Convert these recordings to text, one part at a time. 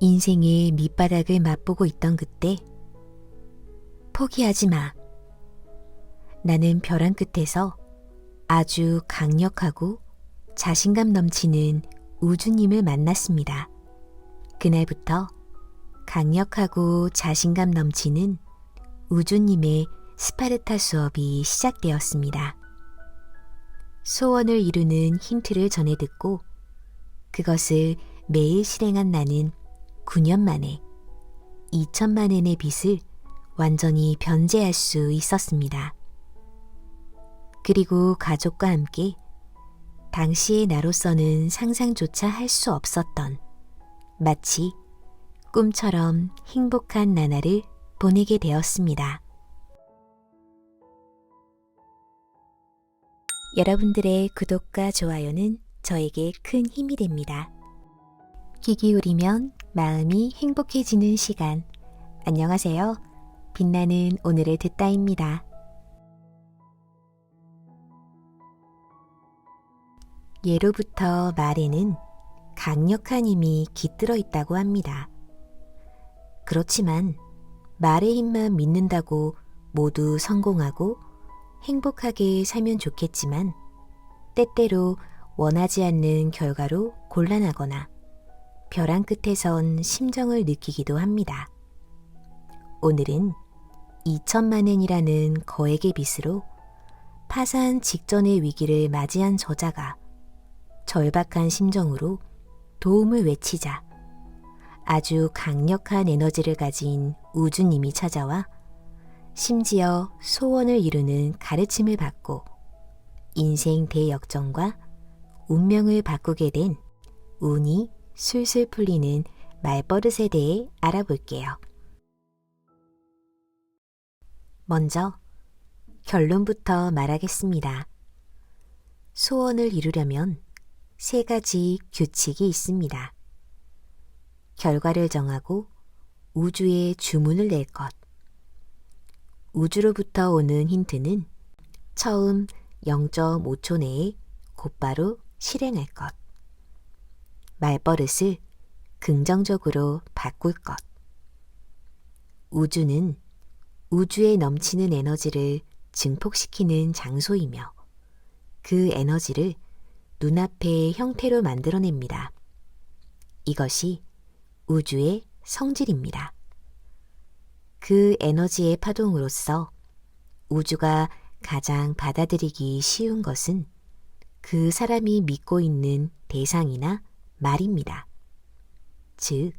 인생의 밑바닥을 맛보고 있던 그때 포기하지 마. 나는 벼랑 끝에서 아주 강력하고 자신감 넘치는 우주님을 만났습니다. 그날부터 강력하고 자신감 넘치는 우주님의 스파르타 수업이 시작되었습니다. 소원을 이루는 힌트를 전해 듣고 그것을 매일 실행한 나는 9년 만에 2천만 엔의 빚을 완전히 변제할 수 있었습니다. 그리고 가족과 함께 당시의 나로서는 상상조차 할 수 없었던 마치 꿈처럼 행복한 나날을 보내게 되었습니다. 여러분들의 구독과 좋아요는 저에게 큰 힘이 됩니다. 귀 기울이면 마음이 행복해지는 시간. 안녕하세요. 빛나는 오늘의 듣다입니다. 예로부터 말에는 강력한 힘이 깃들어 있다고 합니다. 그렇지만 말의 힘만 믿는다고 모두 성공하고 행복하게 살면 좋겠지만 때때로 원하지 않는 결과로 곤란하거나 벼랑 끝에선 심정을 느끼기도 합니다. 오늘은 2천만 엔이라는 거액의 빚으로 파산 직전의 위기를 맞이한 저자가 절박한 심정으로 도움을 외치자 아주 강력한 에너지를 가진 우주님이 찾아와 심지어 소원을 이루는 가르침을 받고 인생 대역전과 운명을 바꾸게 된 운이 술술 풀리는 말버릇에 대해 알아볼게요. 먼저 결론부터 말하겠습니다. 소원을 이루려면 세 가지 규칙이 있습니다. 결과를 정하고 우주에 주문을 낼 것. 우주로부터 오는 힌트는 처음 0.5초 내에 곧바로 실행할 것. 말버릇을 긍정적으로 바꿀 것. 우주는 우주에 넘치는 에너지를 증폭시키는 장소이며 그 에너지를 눈앞의 형태로 만들어냅니다. 이것이 우주의 성질입니다. 그 에너지의 파동으로서 우주가 가장 받아들이기 쉬운 것은 그 사람이 믿고 있는 대상이나 말입니다. 즉,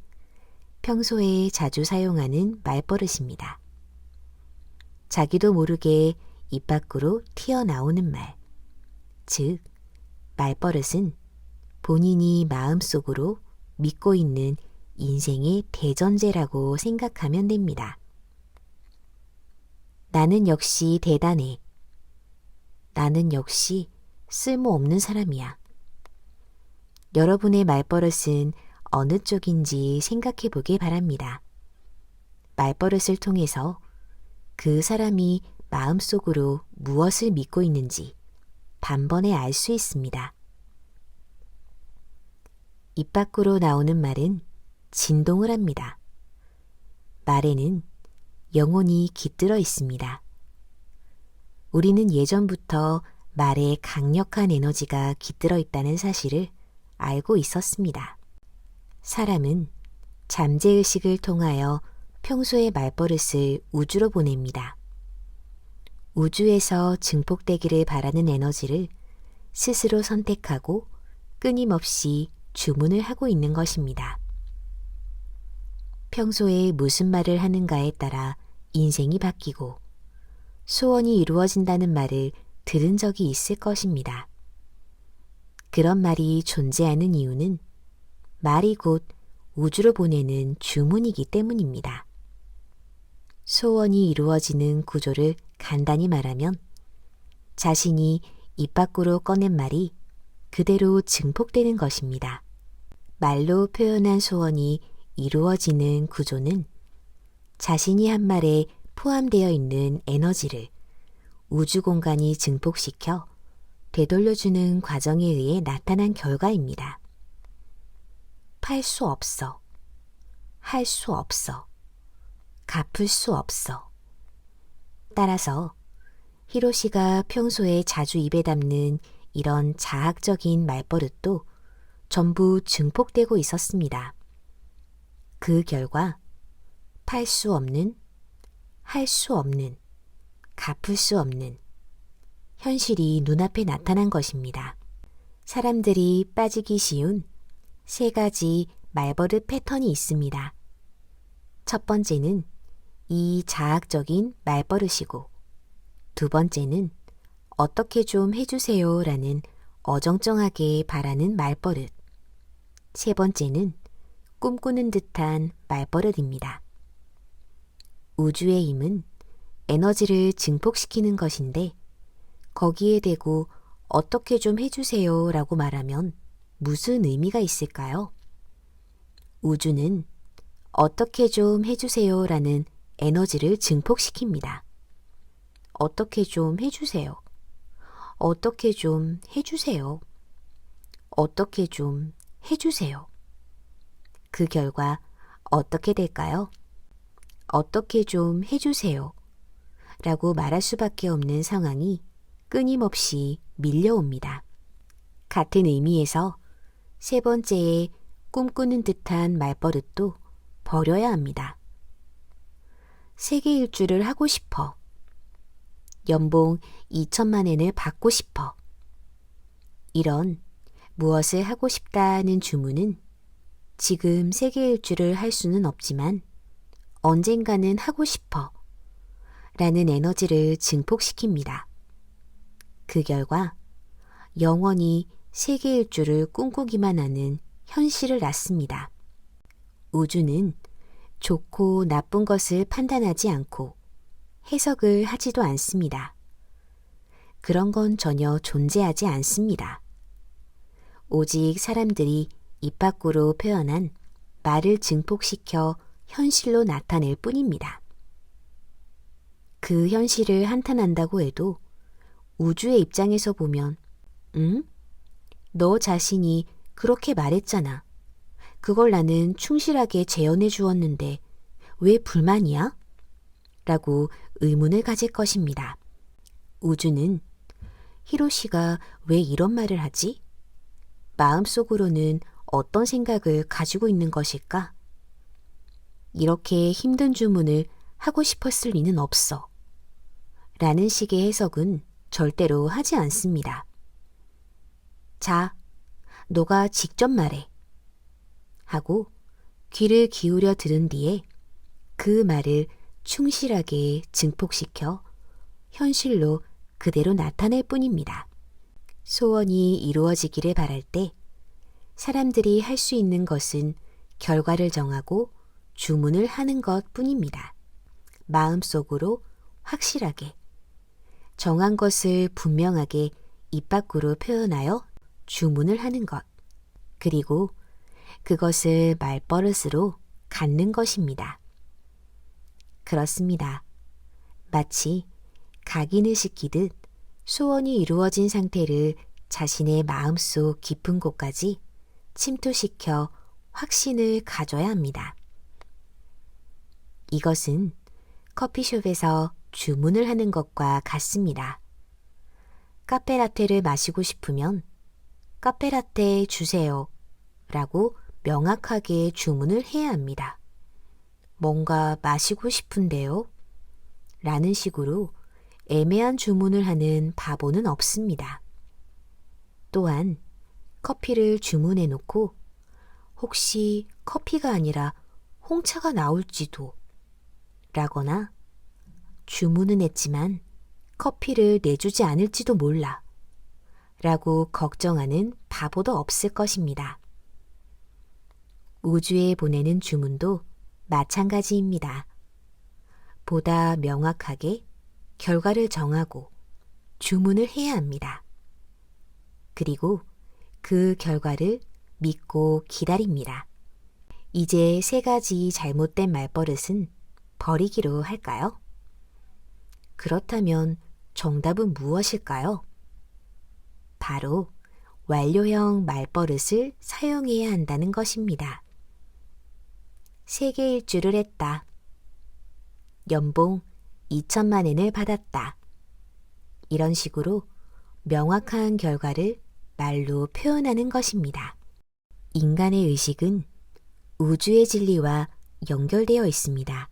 평소에 자주 사용하는 말버릇입니다. 자기도 모르게 입 밖으로 튀어나오는 말. 즉, 말버릇은 본인이 마음속으로 믿고 있는 인생의 대전제라고 생각하면 됩니다. 나는 역시 대단해. 나는 역시 쓸모없는 사람이야. 여러분의 말버릇은 어느 쪽인지 생각해 보길 바랍니다. 말버릇을 통해서 그 사람이 마음속으로 무엇을 믿고 있는지 단번에 알 수 있습니다. 입 밖으로 나오는 말은 진동을 합니다. 말에는 영혼이 깃들어 있습니다. 우리는 예전부터 말에 강력한 에너지가 깃들어 있다는 사실을 알고 있었습니다. 사람은 잠재의식을 통하여 평소의 말버릇을 우주로 보냅니다. 우주에서 증폭되기를 바라는 에너지를 스스로 선택하고 끊임없이 주문을 하고 있는 것입니다. 평소에 무슨 말을 하는가에 따라 인생이 바뀌고 소원이 이루어진다는 말을 들은 적이 있을 것입니다. 그런 말이 존재하는 이유는 말이 곧 우주로 보내는 주문이기 때문입니다. 소원이 이루어지는 구조를 간단히 말하면 자신이 입 밖으로 꺼낸 말이 그대로 증폭되는 것입니다. 말로 표현한 소원이 이루어지는 구조는 자신이 한 말에 포함되어 있는 에너지를 우주 공간이 증폭시켜 되돌려주는 과정에 의해 나타난 결과입니다. 팔 수 없어. 할 수 없어. 갚을 수 없어. 따라서 히로시가 평소에 자주 입에 담는 이런 자학적인 말버릇도 전부 증폭되고 있었습니다. 그 결과 팔 수 없는, 할 수 없는, 갚을 수 없는 현실이 눈앞에 나타난 것입니다. 사람들이 빠지기 쉬운 세 가지 말버릇 패턴이 있습니다. 첫 번째는 이 자학적인 말버릇이고, 두 번째는 어떻게 좀 해주세요 라는 어정쩡하게 바라는 말버릇. 세 번째는 꿈꾸는 듯한 말버릇입니다. 우주의 힘은 에너지를 증폭시키는 것인데 거기에 대고 어떻게 좀 해주세요 라고 말하면 무슨 의미가 있을까요? 우주는 어떻게 좀 해주세요 라는 에너지를 증폭시킵니다. 어떻게 좀 해주세요. 어떻게 좀 해주세요. 어떻게 좀 해주세요. 그 결과 어떻게 될까요? 어떻게 좀 해주세요. 라고 말할 수밖에 없는 상황이 끊임없이 밀려옵니다. 같은 의미에서 세 번째의 꿈꾸는 듯한 말버릇도 버려야 합니다. 세계 일주를 하고 싶어. 연봉 2천만 엔을 받고 싶어. 이런 무엇을 하고 싶다는 주문은 지금 세계 일주를 할 수는 없지만 언젠가는 하고 싶어 라는 에너지를 증폭시킵니다. 그 결과 영원히 세계 일주를 꿈꾸기만 하는 현실을 낳습니다. 우주는 좋고 나쁜 것을 판단하지 않고 해석을 하지도 않습니다. 그런 건 전혀 존재하지 않습니다. 오직 사람들이 입 밖으로 표현한 말을 증폭시켜 현실로 나타낼 뿐입니다. 그 현실을 한탄한다고 해도 우주의 입장에서 보면, 응? 너 자신이 그렇게 말했잖아. 그걸 나는 충실하게 재현해 주었는데 왜 불만이야? 라고 의문을 가질 것입니다. 우주는 히로시가 왜 이런 말을 하지? 마음속으로는 어떤 생각을 가지고 있는 것일까? 이렇게 힘든 주문을 하고 싶었을 리는 없어. 라는 식의 해석은 절대로 하지 않습니다. 자, 너가 직접 말해. 하고 귀를 기울여 들은 뒤에 그 말을 충실하게 증폭시켜 현실로 그대로 나타낼 뿐입니다. 소원이 이루어지기를 바랄 때 사람들이 할 수 있는 것은 결과를 정하고 주문을 하는 것 뿐입니다. 마음속으로 확실하게 정한 것을 분명하게 입 밖으로 표현하여 주문을 하는 것. 그리고 그것을 말버릇으로 갖는 것입니다. 그렇습니다. 마치 각인을 시키듯 소원이 이루어진 상태를 자신의 마음속 깊은 곳까지 침투시켜 확신을 가져야 합니다. 이것은 커피숍에서 주문을 하는 것과 같습니다. 카페라테를 마시고 싶으면 카페라테 주세요 라고 명확하게 주문을 해야 합니다. 뭔가 마시고 싶은데요? 라는 식으로 애매한 주문을 하는 바보는 없습니다. 또한 커피를 주문해 놓고 혹시 커피가 아니라 홍차가 나올지도 라거나 주문은 했지만 커피를 내주지 않을지도 몰라. 라고 걱정하는 바보도 없을 것입니다. 우주에 보내는 주문도 마찬가지입니다. 보다 명확하게 결과를 정하고 주문을 해야 합니다. 그리고 그 결과를 믿고 기다립니다. 이제 세 가지 잘못된 말버릇은 버리기로 할까요? 그렇다면 정답은 무엇일까요? 바로 완료형 말버릇을 사용해야 한다는 것입니다. 세계 일주를 했다. 연봉 2천만 엔을 받았다. 이런 식으로 명확한 결과를 말로 표현하는 것입니다. 인간의 의식은 우주의 진리와 연결되어 있습니다.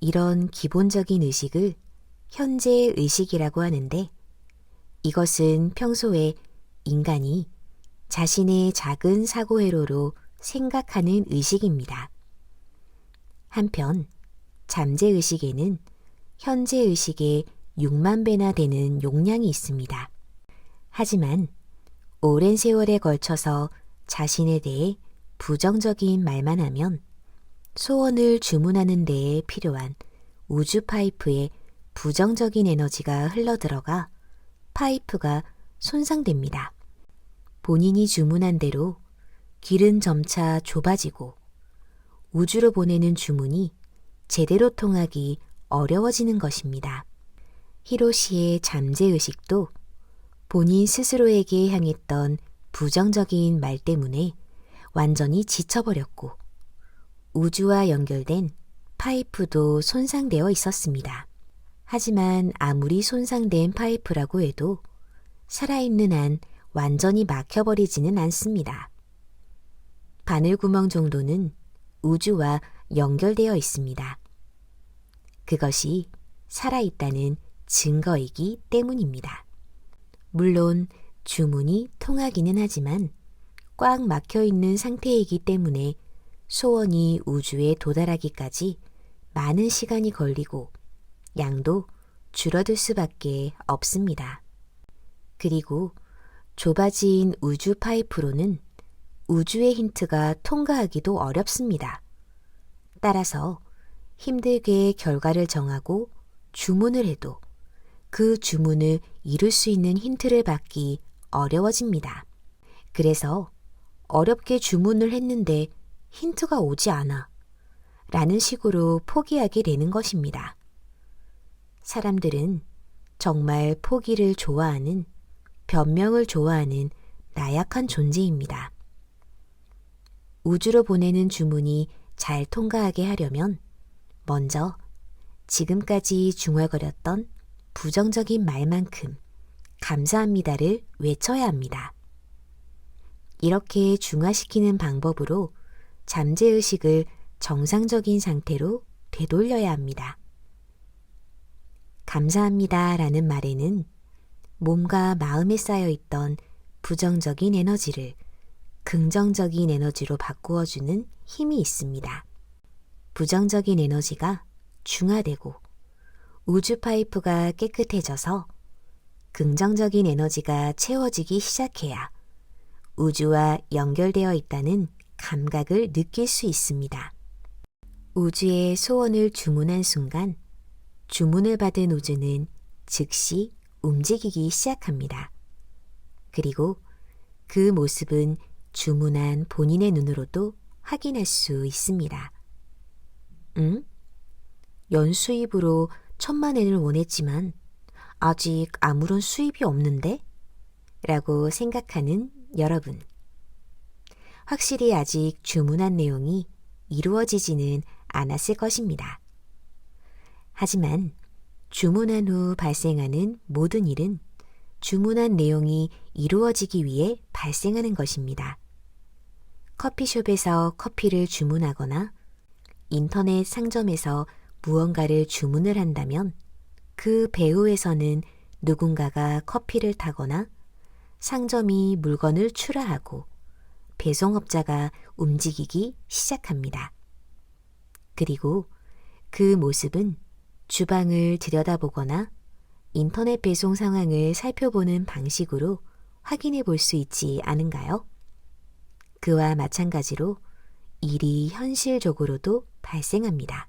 이런 기본적인 의식을 현재의 의식이라고 하는데 이것은 평소에 인간이 자신의 작은 사고회로로 생각하는 의식입니다. 한편 잠재의식에는 현재의식의 6만 배나 되는 용량이 있습니다. 하지만 오랜 세월에 걸쳐서 자신에 대해 부정적인 말만 하면 소원을 주문하는 데에 필요한 우주 파이프에 부정적인 에너지가 흘러들어가 파이프가 손상됩니다. 본인이 주문한 대로 길은 점차 좁아지고 우주로 보내는 주문이 제대로 통하기 어려워지는 것입니다. 히로시의 잠재의식도 본인 스스로에게 향했던 부정적인 말 때문에 완전히 지쳐버렸고 우주와 연결된 파이프도 손상되어 있었습니다. 하지만 아무리 손상된 파이프라고 해도 살아있는 한 완전히 막혀버리지는 않습니다. 바늘구멍 정도는 우주와 연결되어 있습니다. 그것이 살아있다는 증거이기 때문입니다. 물론 주문이 통하기는 하지만 꽉 막혀 있는 상태이기 때문에 소원이 우주에 도달하기까지 많은 시간이 걸리고 양도 줄어들 수밖에 없습니다. 그리고 좁아진 우주 파이프로는 우주의 힌트가 통과하기도 어렵습니다. 따라서 힘들게 결과를 정하고 주문을 해도 그 주문을 이룰 수 있는 힌트를 받기 어려워집니다. 그래서 어렵게 주문을 했는데 힌트가 오지 않아. 라는 식으로 포기하게 되는 것입니다. 사람들은 정말 포기를 좋아하는, 변명을 좋아하는 나약한 존재입니다. 우주로 보내는 주문이 잘 통과하게 하려면 먼저 지금까지 중얼거렸던 부정적인 말만큼 감사합니다를 외쳐야 합니다. 이렇게 중화시키는 방법으로 잠재의식을 정상적인 상태로 되돌려야 합니다. 감사합니다 라는 말에는 몸과 마음에 쌓여 있던 부정적인 에너지를 긍정적인 에너지로 바꾸어주는 힘이 있습니다. 부정적인 에너지가 중화되고 우주 파이프가 깨끗해져서 긍정적인 에너지가 채워지기 시작해야 우주와 연결되어 있다는 감각을 느낄 수 있습니다. 우주의 소원을 주문한 순간 주문을 받은 우주는 즉시 움직이기 시작합니다. 그리고 그 모습은 주문한 본인의 눈으로도 확인할 수 있습니다. 응? 연수입으로 천만 엔을 원했지만 아직 아무런 수입이 없는데? 라고 생각하는 여러분. 확실히 아직 주문한 내용이 이루어지지는 않았을 것입니다. 하지만 주문한 후 발생하는 모든 일은 주문한 내용이 이루어지기 위해 발생하는 것입니다. 커피숍에서 커피를 주문하거나 인터넷 상점에서 무언가를 주문을 한다면 그 배후에서는 누군가가 커피를 타거나 상점이 물건을 출하하고 배송업자가 움직이기 시작합니다. 그리고 그 모습은 주방을 들여다보거나 인터넷 배송 상황을 살펴보는 방식으로 확인해 볼 수 있지 않은가요? 그와 마찬가지로 일이 현실적으로도 발생합니다.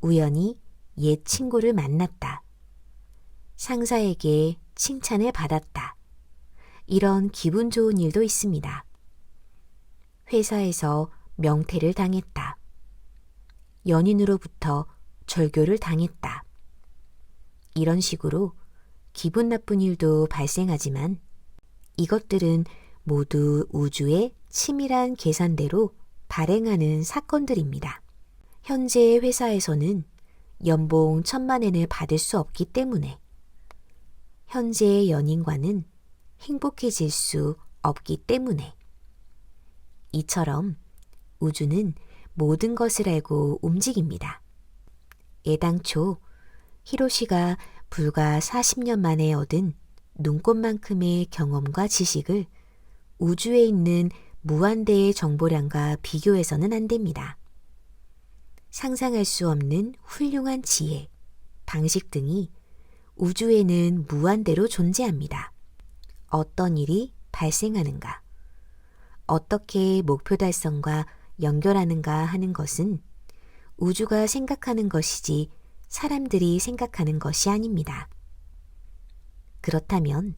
우연히 옛 친구를 만났다. 상사에게 칭찬을 받았다. 이런 기분 좋은 일도 있습니다. 회사에서 명태를 당했다. 연인으로부터 절교를 당했다. 이런 식으로 기분 나쁜 일도 발생하지만 이것들은 모두 우주의 치밀한 계산대로 발행하는 사건들입니다. 현재 회사에서는 연봉 천만 엔을 받을 수 없기 때문에 현재의 연인과는 행복해질 수 없기 때문에 이처럼 우주는 모든 것을 알고 움직입니다. 애당초 히로시가 불과 40년 만에 얻은 눈꽃만큼의 경험과 지식을 우주에 있는 무한대의 정보량과 비교해서는 안 됩니다. 상상할 수 없는 훌륭한 지혜, 방식 등이 우주에는 무한대로 존재합니다. 어떤 일이 발생하는가, 어떻게 목표 달성과 연결하는가 하는 것은 우주가 생각하는 것이지 사람들이 생각하는 것이 아닙니다. 그렇다면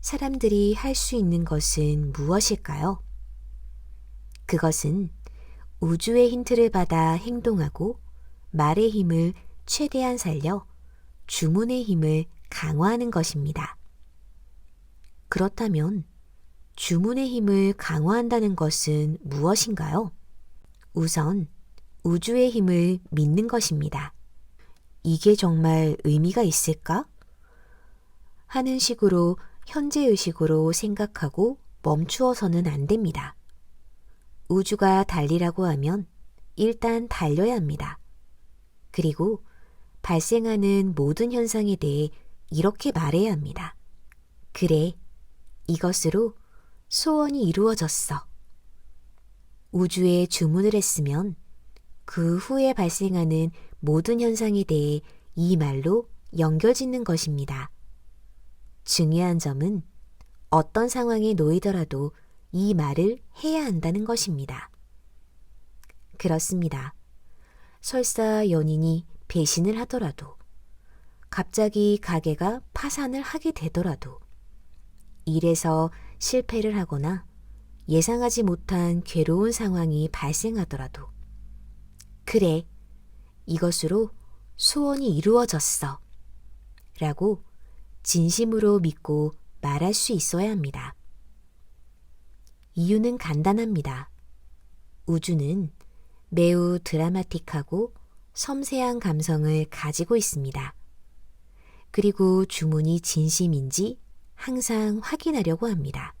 사람들이 할 수 있는 것은 무엇일까요? 그것은 우주의 힌트를 받아 행동하고 말의 힘을 최대한 살려 주문의 힘을 강화하는 것입니다. 그렇다면 주문의 힘을 강화한다는 것은 무엇인가요? 우선 우주의 힘을 믿는 것입니다. 이게 정말 의미가 있을까? 하는 식으로 현재 의식으로 생각하고 멈추어서는 안 됩니다. 우주가 달리라고 하면 일단 달려야 합니다. 그리고 발생하는 모든 현상에 대해 이렇게 말해야 합니다. 그래, 이것으로 소원이 이루어졌어. 우주에 주문을 했으면 그 후에 발생하는 모든 현상에 대해 이 말로 연결 짓는 것입니다. 중요한 점은 어떤 상황에 놓이더라도 이 말을 해야 한다는 것입니다. 그렇습니다. 설사 연인이 배신을 하더라도, 갑자기 가게가 파산을 하게 되더라도, 일에서 실패를 하거나 예상하지 못한 괴로운 상황이 발생하더라도, 그래, 이것으로 소원이 이루어졌어. 라고 진심으로 믿고 말할 수 있어야 합니다. 이유는 간단합니다. 우주는 매우 드라마틱하고 섬세한 감성을 가지고 있습니다. 그리고 주문이 진심인지 항상 확인하려고 합니다.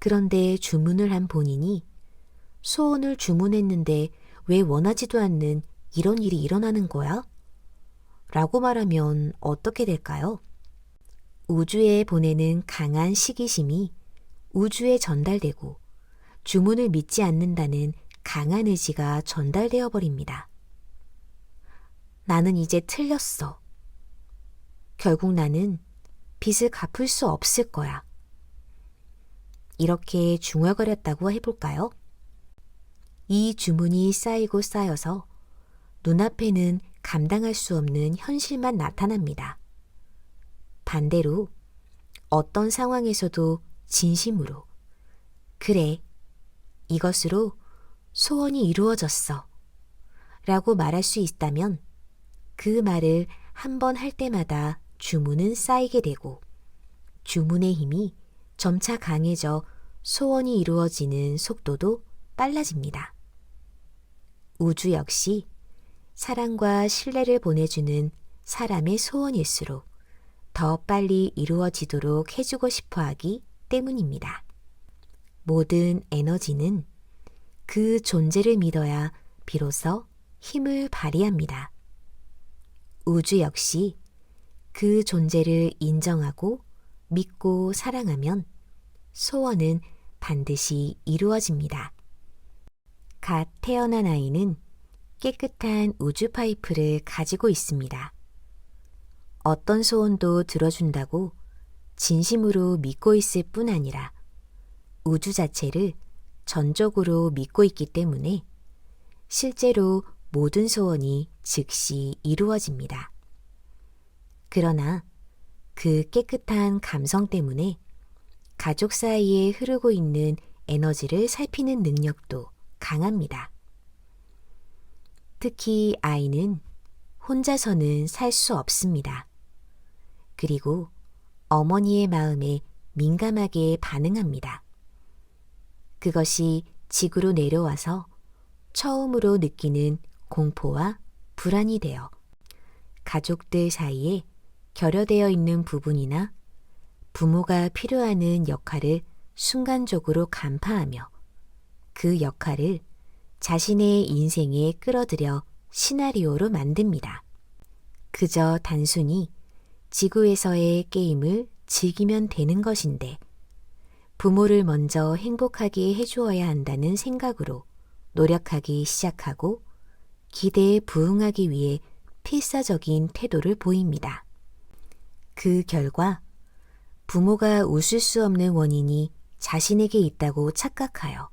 그런데 주문을 한 본인이 소원을 주문했는데 왜 원하지도 않는 이런 일이 일어나는 거야? 라고 말하면 어떻게 될까요? 우주에 보내는 강한 시기심이 우주에 전달되고 주문을 믿지 않는다는 강한 의지가 전달되어 버립니다. 나는 이제 틀렸어. 결국 나는 빚을 갚을 수 없을 거야. 이렇게 중얼거렸다고 해볼까요? 이 주문이 쌓이고 쌓여서 눈앞에는 감당할 수 없는 현실만 나타납니다. 반대로 어떤 상황에서도 진심으로 그래, 이것으로 소원이 이루어졌어. 라고 말할 수 있다면 그 말을 한 번 할 때마다 주문은 쌓이게 되고 주문의 힘이 점차 강해져 소원이 이루어지는 속도도 빨라집니다. 우주 역시 사랑과 신뢰를 보내주는 사람의 소원일수록 더 빨리 이루어지도록 해주고 싶어 하기 때문입니다. 모든 에너지는 그 존재를 믿어야 비로소 힘을 발휘합니다. 우주 역시 그 존재를 인정하고 믿고 사랑하면 소원은 반드시 이루어집니다. 갓 태어난 아이는 깨끗한 우주 파이프를 가지고 있습니다. 어떤 소원도 들어준다고 진심으로 믿고 있을 뿐 아니라 우주 자체를 전적으로 믿고 있기 때문에 실제로 모든 소원이 즉시 이루어집니다. 그러나 그 깨끗한 감성 때문에 가족 사이에 흐르고 있는 에너지를 살피는 능력도 강합니다. 특히 아이는 혼자서는 살 수 없습니다. 그리고 어머니의 마음에 민감하게 반응합니다. 그것이 지구로 내려와서 처음으로 느끼는 공포와 불안이 되어 가족들 사이에 결여되어 있는 부분이나 부모가 필요하는 역할을 순간적으로 간파하며 그 역할을 자신의 인생에 끌어들여 시나리오로 만듭니다. 그저 단순히 지구에서의 게임을 즐기면 되는 것인데 부모를 먼저 행복하게 해주어야 한다는 생각으로 노력하기 시작하고 기대에 부응하기 위해 필사적인 태도를 보입니다. 그 결과 부모가 웃을 수 없는 원인이 자신에게 있다고 착각하여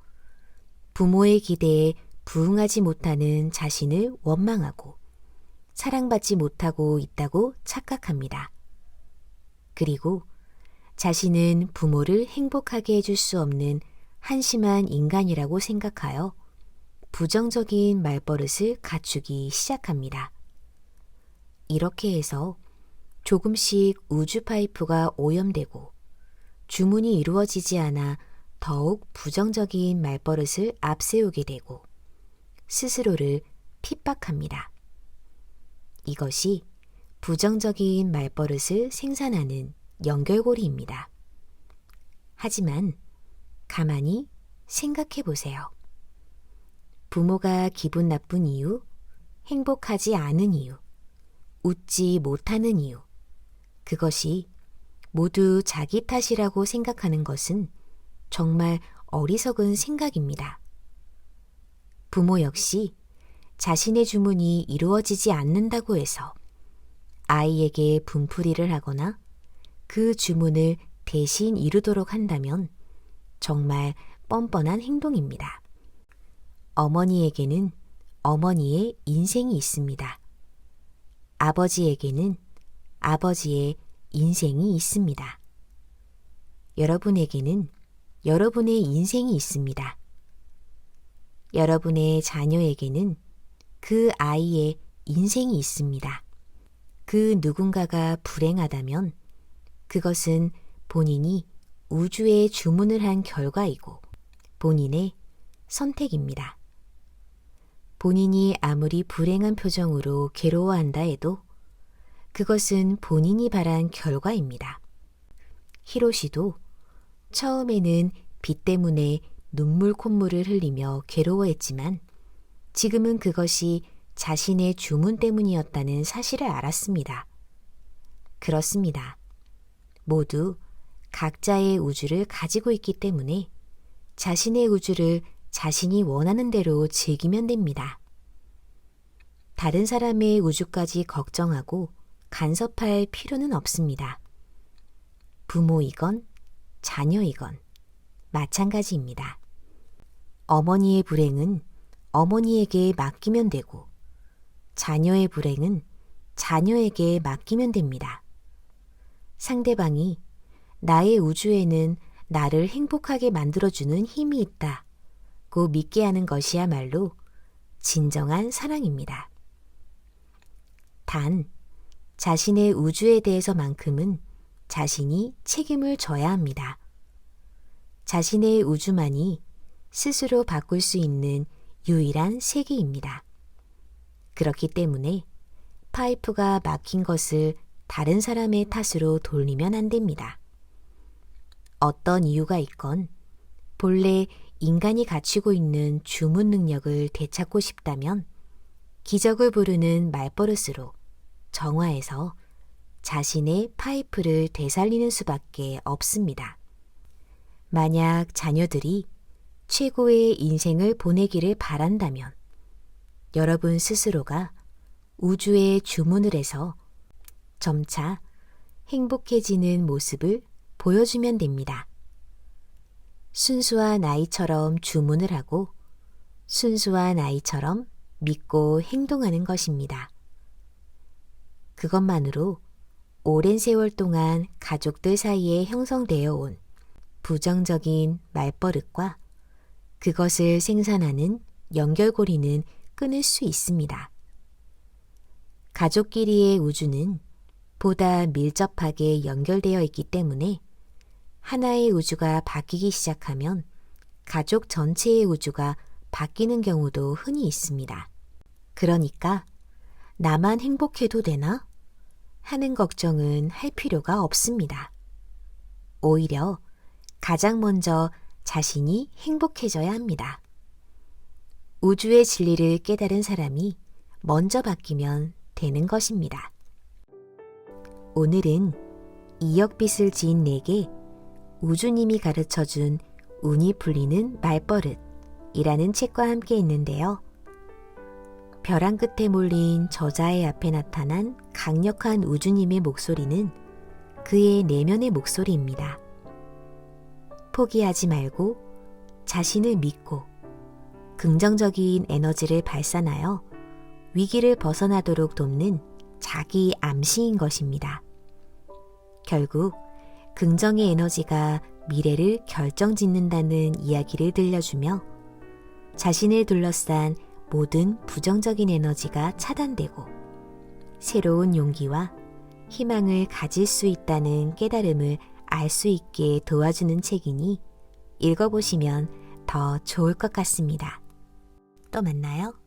부모의 기대에 부응하지 못하는 자신을 원망하고 사랑받지 못하고 있다고 착각합니다. 그리고 자신은 부모를 행복하게 해줄 수 없는 한심한 인간이라고 생각하여 부정적인 말버릇을 갖추기 시작합니다. 이렇게 해서 조금씩 우주 파이프가 오염되고 주문이 이루어지지 않아 더욱 부정적인 말버릇을 앞세우게 되고 스스로를 핍박합니다. 이것이 부정적인 말버릇을 생산하는 연결고리입니다. 하지만 가만히 생각해 보세요. 부모가 기분 나쁜 이유, 행복하지 않은 이유, 웃지 못하는 이유, 그것이 모두 자기 탓이라고 생각하는 것은 정말 어리석은 생각입니다. 부모 역시 자신의 주문이 이루어지지 않는다고 해서 아이에게 분풀이를 하거나 그 주문을 대신 이루도록 한다면 정말 뻔뻔한 행동입니다. 어머니에게는 어머니의 인생이 있습니다. 아버지에게는 아버지의 인생이 있습니다. 여러분에게는 여러분의 인생이 있습니다. 여러분의 자녀에게는 그 아이의 인생이 있습니다. 그 누군가가 불행하다면 그것은 본인이 우주에 주문을 한 결과이고 본인의 선택입니다. 본인이 아무리 불행한 표정으로 괴로워한다 해도 그것은 본인이 바란 결과입니다. 히로시도 처음에는 비 때문에 눈물 콧물을 흘리며 괴로워했지만 지금은 그것이 자신의 주문 때문이었다는 사실을 알았습니다. 그렇습니다. 모두 각자의 우주를 가지고 있기 때문에 자신의 우주를 자신이 원하는 대로 즐기면 됩니다. 다른 사람의 우주까지 걱정하고 간섭할 필요는 없습니다. 부모이건 자녀이건 마찬가지입니다. 어머니의 불행은 어머니에게 맡기면 되고 자녀의 불행은 자녀에게 맡기면 됩니다. 상대방이 나의 우주에는 나를 행복하게 만들어주는 힘이 있다 고 믿게 하는 것이야말로 진정한 사랑입니다. 단, 자신의 우주에 대해서만큼은 자신이 책임을 져야 합니다. 자신의 우주만이 스스로 바꿀 수 있는 유일한 세계입니다. 그렇기 때문에 파이프가 막힌 것을 다른 사람의 탓으로 돌리면 안 됩니다. 어떤 이유가 있건 본래 인간이 갖추고 있는 주문 능력을 되찾고 싶다면 기적을 부르는 말버릇으로 정화해서 자신의 파이프를 되살리는 수밖에 없습니다. 만약 자녀들이 최고의 인생을 보내기를 바란다면 여러분 스스로가 우주에 주문을 해서 점차 행복해지는 모습을 보여주면 됩니다. 순수한 아이처럼 주문을 하고 순수한 아이처럼 믿고 행동하는 것입니다. 그것만으로 오랜 세월 동안 가족들 사이에 형성되어 온 부정적인 말버릇과 그것을 생산하는 연결고리는 끊을 수 있습니다. 가족끼리의 우주는 보다 밀접하게 연결되어 있기 때문에 하나의 우주가 바뀌기 시작하면 가족 전체의 우주가 바뀌는 경우도 흔히 있습니다. 그러니까 나만 행복해도 되나? 하는 걱정은 할 필요가 없습니다. 오히려 가장 먼저 자신이 행복해져야 합니다. 우주의 진리를 깨달은 사람이 먼저 바뀌면 되는 것입니다. 오늘은 2억 빛을 지인 내게 우주님이 가르쳐 준 운이 풀리는 말버릇이라는 책과 함께 있는데요. 벼랑 끝에 몰린 저자의 앞에 나타난 강력한 우주님의 목소리는 그의 내면의 목소리입니다. 포기하지 말고 자신을 믿고 긍정적인 에너지를 발산하여 위기를 벗어나도록 돕는 자기 암시인 것입니다. 결국 긍정의 에너지가 미래를 결정 짓는다는 이야기를 들려주며 자신을 둘러싼 모든 부정적인 에너지가 차단되고 새로운 용기와 희망을 가질 수 있다는 깨달음을 알 수 있게 도와주는 책이니 읽어보시면 더 좋을 것 같습니다. 또 만나요.